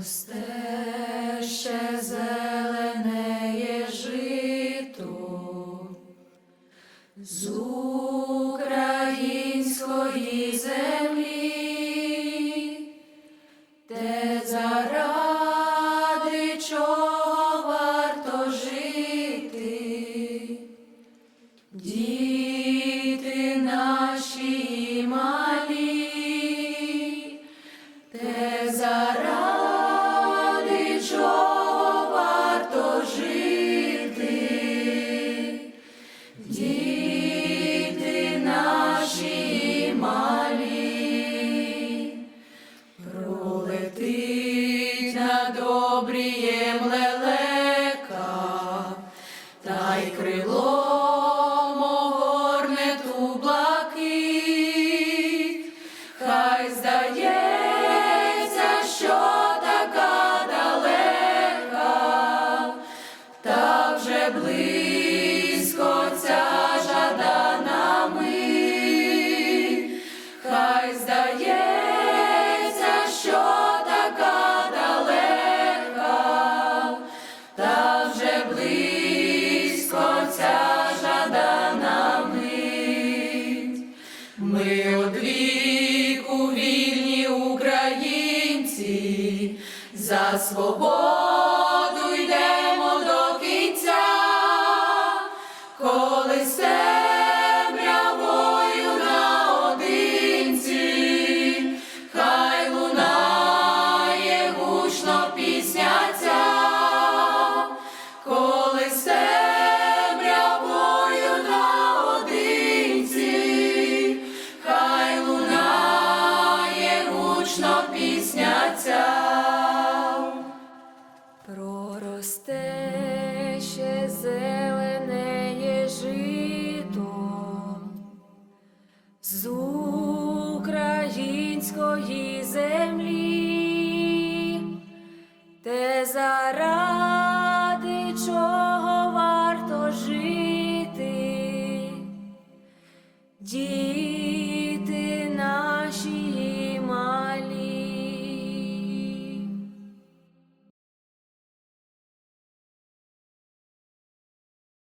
Just близько ця жадана ми, хай здається, що така далека, та вже близько ця жадана мить. Ми одвіку вільні українці за свободу. yourself. української землі, те заради чого варто жити.